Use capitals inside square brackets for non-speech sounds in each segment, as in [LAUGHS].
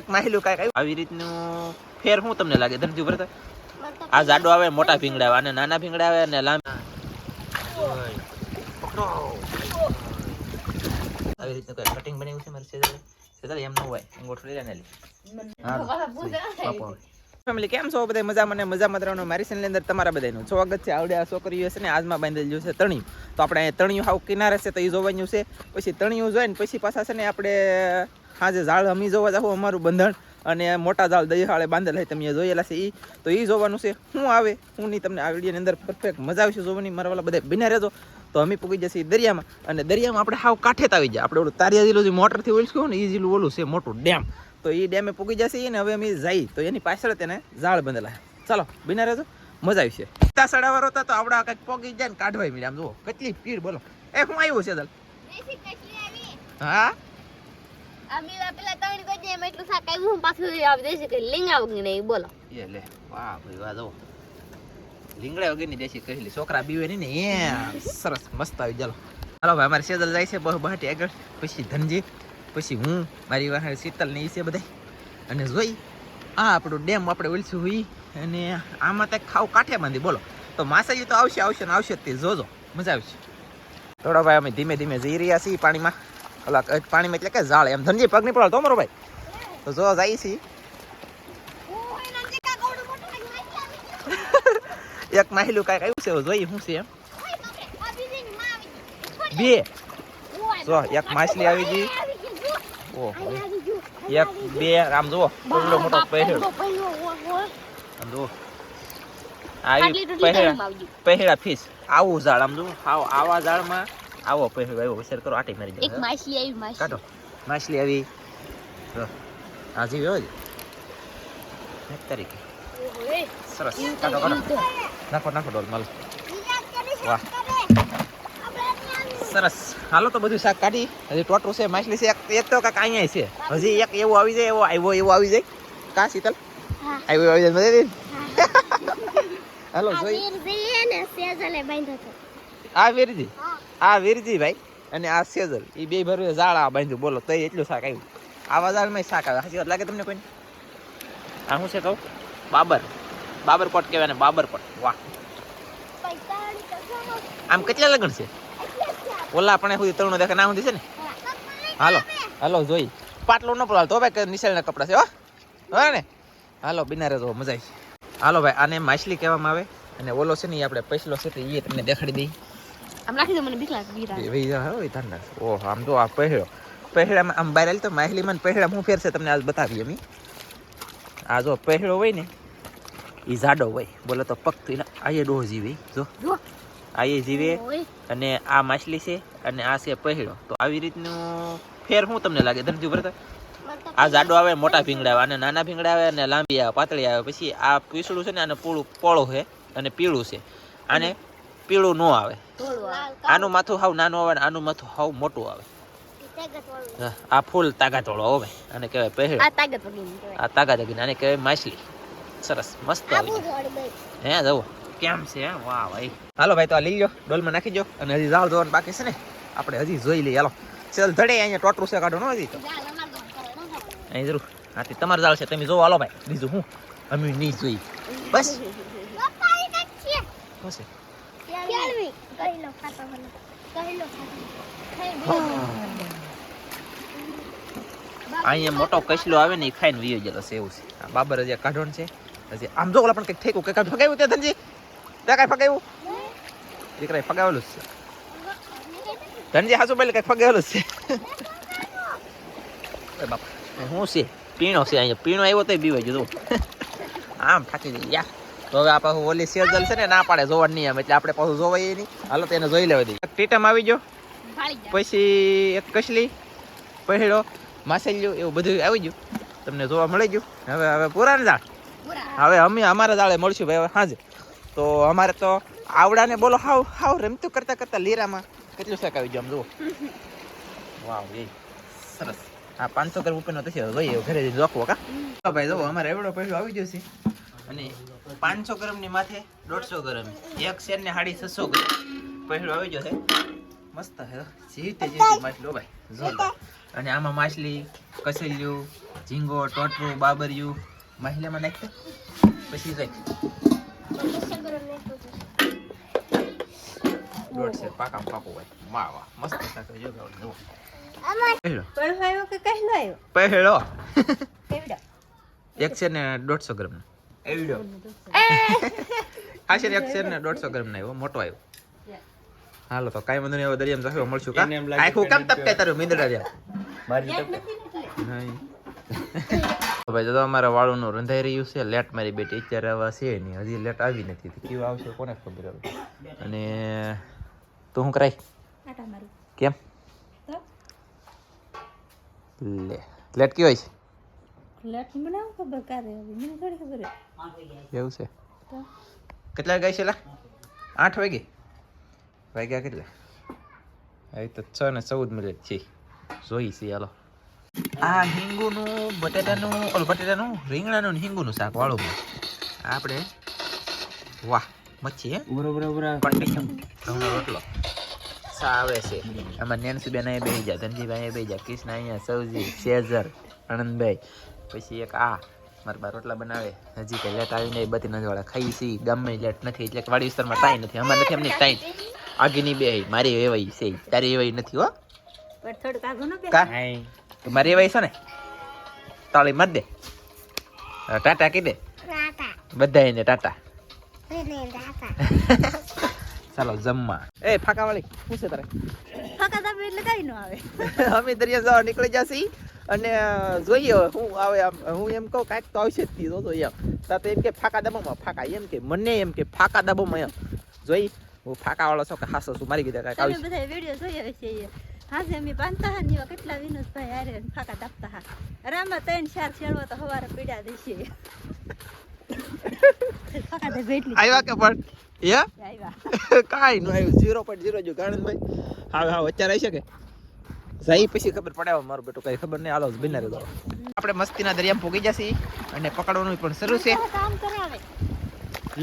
એક માહિલું કાંઈક આવ્યું. આવી રીતનું ફેર શું તમને લાગે? ધનજી ભરતા? આ જાડો આવે મોટા ભીંગડા આવે અને નાના ભીંગડા આવે અને લાંબા. આવી રીતનું કઈ કટિંગ બનાવ્યું છે મારે સેજલ સેજલ એમ ન હોય અંગોઠો ગોઠવી લે ફેમિલી કેમ છો બધા? મજા મને મજા મતરાનો મારી ચેનલ અંદર તમારા બધાનું સ્વાગત છે. આવડે આ છોકરીઓ છે ને આજમાં બાંધેલું છે તણિયું. તો આપણે અહીંયા તણિયું હાવ કિનારે છે તો એ જોવાનું છે. પછી તણિયું જોઈને પછી પાછા છે ને આપણે હાજે ઝાડ અમી જોવા જાવ અમારું બંધણ અને મોટા ઝાડ દહીહાળે બાંધેલા તમે જોયેલા છે એ તો એ જોવાનું છે શું આવે હું નહીં તમને આ વિડીયોની અંદર પરફેક્ટ મજા આવશે જોવાની મારા વાળા બધા બિના રહેજો. તો અમે પૂગી જશે દરિયામાં અને દરિયામાં આપણે હાવ કાંઠે જ આવી જાય આપણે ઓલું તારિયા જીલું જે મોટરથી ઓળખ્યું ને એ જીલું ઓલું છે મોટું ડેમ. તો એ ડેમે પૂગી જશે ને હવે અમે જઈ. તો એની પાછળ તેને ઝાડ બાંધેલા ચાલો બિના રહેજો મજા આવશે. તા સડાવાર હતા તો આપણા કંઈક પોગી જાય ને કાઢવાય મીડિયા આમ જુઓ કેટલી પીડ બોલો. એ હું આવ્યું છે દલ હા? અમે પેલા ત્રણ એટલું શાક આવ્યું આવી દેશે કે લીંગા નહીં બોલો. એ લે, વાહ ભાઈ, વાહ લીંગડા વગરની દેશી કહેલી છોકરા બીવે નહીં ને એ સરસ, મસ્ત આવી, ચાલો. હાલો ભાઈ અમારે સેજલ જાય છે બહુ બહાટી આગળ. પછી ધનજી પછી હું, મારી વાહે શીતલ ને છે બધા અને જોઈ, આ આપણું ડેમ આપણે ઓલશું હોય અને આમાં કંઈક ખાવ કાંઠે બાંધી, બોલો. તો માસાજી તો આવશે આવશે ને આવશે તે. જોજો, મજા આવશે. થોડા ભાઈ અમે ધીમે ધીમે જઈ રહ્યા છીએ પાણીમાં. ક- પાણીમાં એટલે કે ઝાડ એમ ધનજી પગ નહીં પડાવ તો મારો ભાઈ. તો જો જાય છે. [LAUGHS] એક માહિલું કાંઈક આવ્યું છે જોઈએ શું છે એમ. બે. જો એક માછલી આવી ગઈ. ઓહો. એક બે આમ જુઓ કેટલો મોટો પહેરેલો આમ જુઓ. આવી પહેરેલા પહેરેલા ફિશ આવું ઝાડ આમ જુઓ. આવો આવા ઝાડમાં આવો પહેરેલો આવ્યો વિચાર કરો આટી મારી એક જાય માછલી આવી માછલી કાઢો માછલી આવી જો આ જીવ એવો જ એક તારીખે સરસ કાઢો કાઢો નાખો નાખો ડોલ માલ વાહ સરસ હાલો તો બધું શાક કાઢી હજી ટોટરું છે માછલી છે એક એક તો કાંક અહીંયા છે હજી એક એવો આવી જાય એવો આવ્યો એવો આવી જાય કા શીતલ હા. આવ્યો આવી જાય મજા હાલો જોઈ આ વીરજી આ વીરજીભાઈ અને આ સેજલ. એ બે ભરું ઝાડા બાંધ્યું. બોલો તો એટલું શાક આવ્યું. આવા ઝાડમાં શાક આવે. સાચી વાત લાગે તમને કોઈ આ શું છે કહું? બાબર. બાબરકોટ કહેવાય ને બાબરકોટ વાહ. આમ કેટલા લગ્ન છે? ઓલા પણ સુધી તરુણો દેખા ના સુધી છે ને? હાલો. હાલો, જોઈ. પાટલો ન પડાલ તો ભાઈ નિશાળના કપડા છે, હો? હા ને? હાલો બિના રહેજો મજા આવી. હાલો ભાઈ, આને માછલી કહેવામાં આવે. અને ઓલો છે ને એ આપણે પૈસલો છે એ તમને દેખાડી દઈ. આમ રાખી દો મને બીક લાગે ભાઈ આમ તો આ પહેરો પહેરામાં આમ બહાર આલી તો માછલીમાં ને પહેરામાં હું ફેરશે તમને આજ બતાવીએ અમે આ જો પહેરો હોય ને એ જાડો હોય બોલો તો પગ તો આ એ ડોહ જીવે જો જો આ એ જીવે અને આ માછલી છે અને આ છે પહેરો તો આવી રીતનું ફેર શું તમને લાગે ધનજી ભરતા આ જાડો આવે મોટા ભીંગડા આવે અને નાના ભીંગડા આવે અને લાંબી આવે પાતળી આવે પછી આ પીસળું છે ને આને પૂળું પોળું છે અને પીળું છે આને પીળું ન આવે. આનું માથું હાવ નાનું આવે ને આનું માથું હાવ મોટું આવે. આ ફૂલ તાકાત વાળો આવે. અને કહેવાય પહેર આ તાકાત આ તાકાત આને કહેવાય માછલી. સરસ મસ્ત આવી હે જવો કેમ છે? વાહ ભાઈ. હાલો ભાઈ તો આ લઈ લો ડોલમાં નાખી દો અને હજી ઝાડ જોવાનું બાકી છે ને. આપણે હજી જોઈ લઈએ. હાલો. ચાલ ધડે અહીંયા ટોટરું છે કાઢો ન હજી તો. અહીં જરૂર. હાથી તમારે જાળ છે તમે જોવો હાલો ભાઈ. બીજું હું? અમે નહીં જોઈ બસ. [LAUGHS] બસ. અહીંયા મોટો કચલો આવે ને એ ખાઈને વીયો ગયેલો છે એવું છે. બાબર હજી કાઢો છે. હજી આમ જો ઓલા પણ કંઈક ઠેકું કંઈક ફગાવ્યું તે ધનજી? ત્યાં કાંઈ ફગાવ્યું? દીકરાએ ફગાવેલું જ છે. ધનજી હાસુ પહેલે કંઈક ફગાવેલું જ છે. [LAUGHS] બાપ શું છે? પીણો છે અહીંયા. પીણો આવ્યો તો બીવાઈ ગયો. [LAUGHS] આમ થાકી ગઈ યા. તો હવે આ પાછું ઓલી સેજલ છે ને ના પાડે જોવાનું નહીં એમ એટલે આપણે પાછું જોવાય નહીં. હાલો તો એને જોઈ લેવા દઈએ. ટીટમ આવી ગયો. પછી એક કસલી પહેડો માસેલ્યું એવું બધું આવી ગયું. તમને જોવા મળી ગયું. હવે હવે પુરાણ જાળ હવે અમે અમારા જાળે મળશું ભાઈ હવે હાજર તો અમારે તો આવડાને બોલો હાવ હાવ રમતું કરતા કરતા લીરામાં કેટલું શાક આવી ગયું આમ જુઓ. વાવ એ સરસ. હા પાંચસો ગ્રામ ઉપરનો થશે જોઈએ ઘરે જોખવો કા. ભાઈ જુઓ અમારે એવડો પૈસો આવી ગયો છે. અને પાંચસો ગ્રામની માથે દોઢસો ગ્રામ. એક શેર ને સાડી છસો ગ્રામ. પહેલો આવી છે. મસ્ત હે જીતે જીતે માછલી ભાઈ. જોરદાર. અને આમાં માછલી કસેલિયું ઝીંગો ટોટરું બાબરિયું મહિલામાં નાખી પછી જાય દોઢ છે પાકા પાકું હોય. વાહ વાહ. મસ્ત જો પહેલો કે આવ્યો? પહેલો. એક છે ને દોઢસો ગ્રામ આ એક છે ને દોઢસો ગ્રામ નો આવ્યો મોટો આવ્યો. હાલો તો કાંઈ વાંધો નહીં હવે દરિયામાં મળશું કા? આખું કામ નથી તારું મીંદડા રહ્યા? મારી [LAUGHS] ભાઈ તો અમારા વાળુનું રંધાઈ રહ્યું છે લેટ મારી બેટી અત્યારે આવા છે નહીં હજી લેટ આવી નથી કેવું આવશે કોને ખબર હવે? અને તું શું કરાય? કેમ? તો? લે. લેટ કેવાય છે? લટ બનાવ ખબર કારે હવે મને થોડી ખબર. એવું છે? કેટલા વાગે છે લા? આઠ વાગે? વાગ્યા કેટલા? હવે તો છ ને ચૌદ મિનિટ છે. જોઈ છે હાલો. આ હિંગુનું બટેટાનું ઓલું બટેટાનું રીંગણાનું ને હિંગુનું શાક વાળું આપણે વાહ મચ્છી હે? ઉભરો ઉભરો. ઘઉંનો રોટલો. સા આવે છે. આમાં નેન્સીબેન અહીંયા બે જા ધનજીભાઈ અહીંયા બેસી જા કૃષ્ણ અહીંયા સૌજી શેઝર આનંદભાઈ. પછી એક આ મારા બા રોટલા બનાવે. હજી કઈ લેટ આવીને બધી નથી વાળા ખાઈ સી ગામમાં લેટ નથી એટલે કે વાડી વિસ્તારમાં ટાઈ નથી અમારે નથી એમની ટાઈ. આગીની બે મારી એવાય છે તારી એવાય નથી હો. મારી એવાય છે ને? તાળી મત દે. ટાટા કી દે. બધા એને ટાટા. [LAUGHS] ચાલો જમવા. એ ફાકા વાળી શું છે તારે? ફાકા તમે એટલે કઈ ન આવે. [LAUGHS] અમે દરિયા જવા નીકળી જશે અને જોઈએ હું આવે આમ હું એમ કહું કાંઈક તો આવશે જ તી તો એમ તા તો એમ કે ફાકા દબામાં ફાકા એમ કે મને એમ કે ફાકા દબામાં એમ. જોઈ હું ફાકા વાળો છો કે હાસો છું મારી કીધા કાંઈક આવશે. બધા વીડિયો જોયા છે હા છે અમે બાંધતા હા નીવા કેટલા વિનોદભાઈ હારે ફાકા દાપતા હા. રામા ત્રણ ચાર શેરવા તો હવારે પીડા દેશે. [LAUGHS] આવ્યા કે પણ? એ નહીં [LAUGHS] કાંઈ નું આવ્યું. ઝીરો પોઈન્ટ ઝીરો જો ગાણંદભાઈ હા હા અત્યારે આવી શકે જઈ પછી ખબર પડે મારું બેટું કઈ ખબર નહીં. હાલો બિનારે દો આપણે મસ્તીના દરિયામાં પોગી જશે અને પકડવાનું પણ શરૂ છે.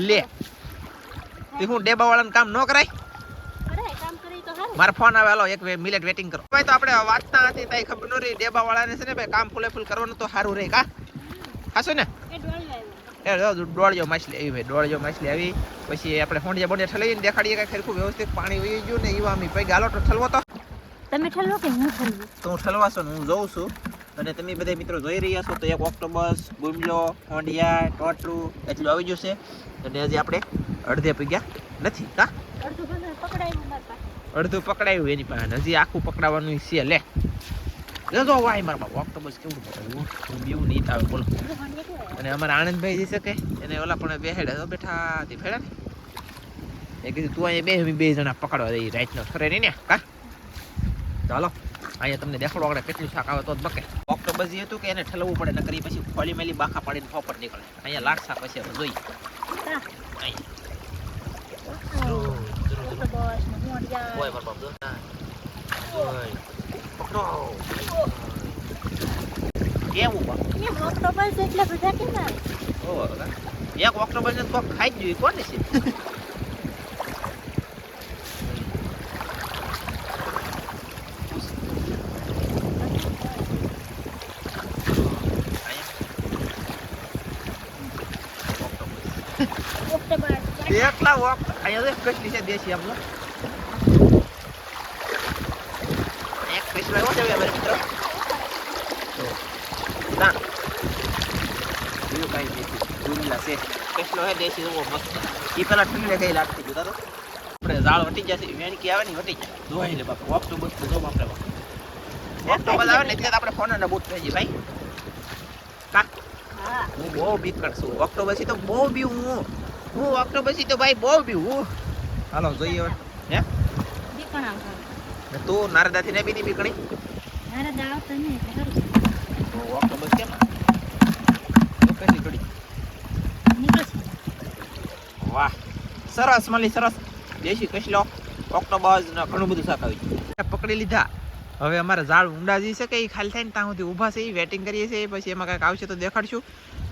લે. તે હું ડેબા વાળાનું કામ ન કરાય. કરાય કામ કરી તો હારું. મારો ફોન આવે હાલો એક મિનિટ વેટિંગ કરો. ભાઈ તો આપણે વાંચતા હતી તઈ ખબર ન રહી. ડેબા વાળાને છે ને ભાઈ કામ ફૂલે ફૂલ કરવાનું તો સારું રહે કા? હાસો ને? એ દોડજો માછલી આવી ભાઈ દોડજો માછલી આવી. પછી આપણે હોંડિયા બોંડિયા ઠલાવીને દેખાડીએ કાંઈ ખરખું વ્યવસ્થિત પાણી વહી ગયું ને એવા અમે પૈ ગાલો તો ઠલવો તો? તમે ઠલવો કે હું ઠલવું? તો હું ઠલવાશો ને હું જોઉં છું. અને તમે બધા મિત્રો જોઈ રહ્યા છો તો એક ઓક્ટોબસ ગુંડલો હોંડિયા ટોટરું એટલું આવી ગયું છે. અને હજી આપણે અડધે પગ્યા નથી હા? અડધું પકડાયું અડધું પકડાયું એની પાસે. હજી આખું પકડાવવાનું છે લે. જો વાય મારા બાપ ઓક્ટોબસ કેવું હું બીવું નહીં આવે બોલો. અને અમારા આનંદભાઈ જઈ શકે એને ઓલા પણ બેહેડે તો બેઠા તે ફેડા ને એ કીધું તું અહીંયા બે બે જણા પકડવા દઈ રાઈટનો ફરે નહીં ને કા? ચાલો અહીંયા તમને દેખાડો આપણે કેટલું શાક આવે તો જ બકે. ઓક્ટોબસ જે હતું કે એને ઠલવવું પડે ન કરી પછી ખોલી મેલી બાખા પાડીને ફોપર નીકળે. અહીંયા લાટ શાક પછી જોઈએ અહીંયા. ઓય મારા બાપ પકડો કેવું બા એમ છે એટલે બધા કેમ આવે? એક ઓક્ટોબસ ને કોક ખાઈ જ જોઈએ. કોને છે. [LAUGHS] એકલા વોક અહીંયા કેટલી છે દેશી આપણો એક કૃષ્ણ આવ્યો છે અમારે મિત્રો તો, ના બીજું કાંઈ દેશી ડુંગલા છે કૃષ્ણ હે દેશી એવો મસ્ત એ પેલા ઠંડે કઈ લાગતી જોતા તો આપણે ઝાડ વટી જશે વેણકી આવે ને વટી જાય જોઈ લે બાપુ ઓક્ટોબસ તો જો આપણે ઓક્ટોબસ આવે ને એટલે આપણે ફોન અને બૂટ થઈ જાય ભાઈ કા હા. હું બહુ બીકડ છું ઓક્ટોબસી તો બહુ બી હું હું ઓક્ટોબસી તો ભાઈ બહુ બી હું હાલો જોઈએ હે બીકણા આવે. ને તું નારદાથી ને બીજી ની બીકણી મારા દાવ તો નહીં એટલે ખરું. તો કેમ? થોડી વાહ સરસ મળી સરસ. દેશી કસલો ઓક્ટોબસ ને ઘણું બધું શાક આવી પકડી લીધા. હવે અમારા ઝાડ ઊંડા જઈ શકે એ ખાલી થાય ને ત્યાં સુધી ઊભા છે એ વેટિંગ કરીએ છીએ પછી એમાં કાંઈક આવશે તો દેખાડશું.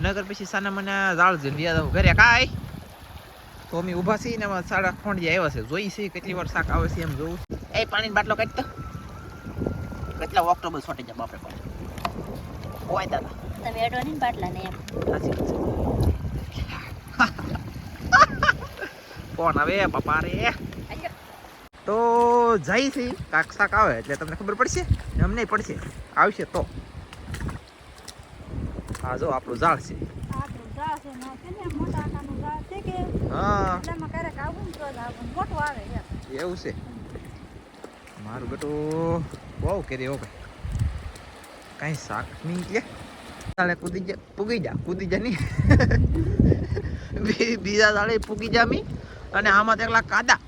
નગર પછી સાના મને ઝાડ જઈને વ્યા દઉં ઘરે કાંઈ. તો અમે ઊભા છીએ ને સાડા ખોંડિયા આવ્યા છે. જોઈ છે કેટલી વાર શાક આવે છે એમ જોઉં છું. એ પાણીની બાટલો કાઢતો કેટલા ઓક્ટોબર છોટી જાય બાપરે પણ. હોય દાદા તમે અડો નહીં બાટલા ને એમ. કોણ આવે પપ્પા રે? તો જાય છે કાક શાક આવે એટલે તમને ખબર પડશે? અમને પડશે. આવશે તો. આ જો આપણું ઝાડ છે. આપણું ઝાડ છે ને કે ને મોટા આકારનું છે કે હા. એવું છે. મારું બેટો બહુ કેરી હો ભાઈ. કાંઈ શાક નહીં કે. તાલે કૂદી જા પૂગી જા કૂદી જા નહીં. બીજા દાડે પૂગી જા મી. અને આમાં તો એકલા કાદા.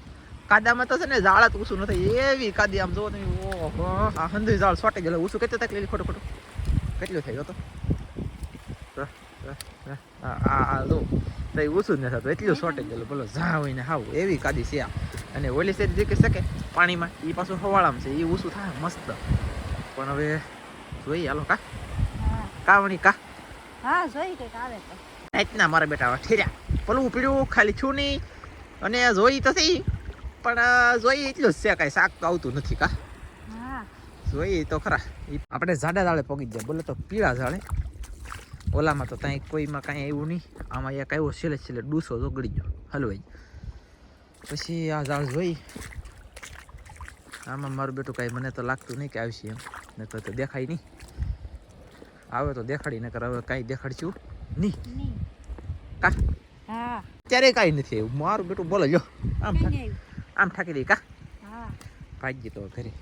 કાદામાં તો છે ને ઝાડ જ ઊંચું નથી. એવી કાદી આમ જોવો તમે. ઓહો. આ હંધુય ઝાડ સોટે ગયેલો. ઊંચું કેટલું થાય ખોટું ખોટું? કેટલું થઈ ગયો તો આ જો તો ઊંચું જ નથી થતું. એટલું સોટે ગયેલું. બોલો ઝા હોય ને હાવ. એવી કાદી છે આ. અને ઓલી સાઈડ જે કે શકે પાણીમાં એ પાછું હવાળામાં છે એ ઊંચું થાય મસ્ત. પણ હવે જોઈએ હાલો કા? હા. કાવણી કા? હા જોઈ કંઈક આવે રાતના મારા બેટા ઠેર્યા. પલવું પીળું ખાલી છું નહીં. અને જોઈ તો થઈ પણ જોઈ એટલું જ છે કાંઈ શાક તો આવતું નથી કા? હા. જોઈએ તો ખરા. આપણે જાડા ઝાડે પગી જાય બોલે તો પીળા ઝાડે. ઓલામાં તો ત્યાં કોઈમાં કાંઈ આવ્યું નહીં. આમાં એક આવ્યો છેલ્લે છેલ્લે ડૂસો જોગડી ગયો. હલવાઈ પછી આ ઝાડ જોઈ. આમાં મારું બેટું કાંઈ મને તો લાગતું નહીં કે આવશે એમ. ને તો તો દેખાય નહીં. આવે તો દેખાડી નકર હવે કાંઈ દેખાડશું નહીં. કા? ત્યારે કાંઈ નથી આવ્યું. મારું બેટું બોલો જો આમ આમ ઠાકી દઈ કા? હા. ભાગી તો ઘરે.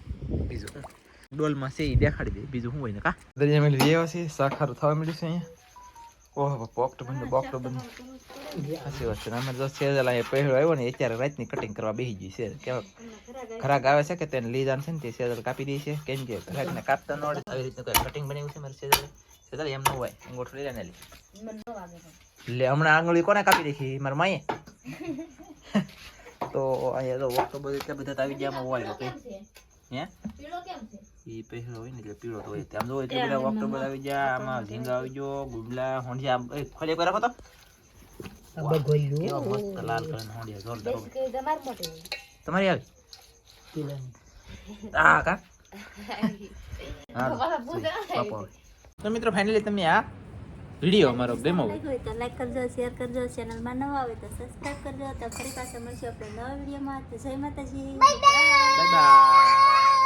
બીજું ડોલમાં છે એ દેખાડી દે. બીજું શું હોય ને કા? દરિયા મેળવી વ્યવ છે. શાક થવા મળ્યું છે અહીંયા. ઓહો પોક્ટ બંધ બોક્ટ બંધ. સાચી વાત છે. અમે જો અહીંયા પહેલો આવ્યો ને અત્યારે રાતની કટિંગ કરવા બેસી ગઈ છે. કેવા ખરાક આવે છે કે તેને લીધા છે ને તે સેદલ કાપી દે છે. કેમ કે ખરાકને કાપતા ન આવી રીતનું કોઈ કટિંગ બનાવ્યું છે મારે સેદલ સેદલ એમ ન હોય. અંગોઠો લઈ લે લે લે હમણાં આંગળી કોને કાપી દેખી મારા માએ. તો અહીંયા તો ઓક્ટોબર એટલા બધા આવી ગયા હોય હે? પીળો કેમ છે? ઈ પહેલો હોય ને એટલે પીળો તો હોય આમ જો એટલે બધા ઓક્ટોબર આવી ગયા આમાં ઝીંગા આવી ગયો ગુડલા હોંડિયા એ ખોલે પર રાખો તો. કેવા મસ્ત લાલ કલર હોંડિયા જોરદાર તમારી આવી? આ કા. તો મિત્રો ફાઇનલી તમને આ વીડિયો અમારો હોય. તો લાઈક કરજો શેર કરજો ચેનલમાં નવા આવે તો સબસ્ક્રાઇબ કરજો. તો ફરી પાછા મળશું આપણે નવા વિડીયોમાં તો જય માતાજી. Bye bye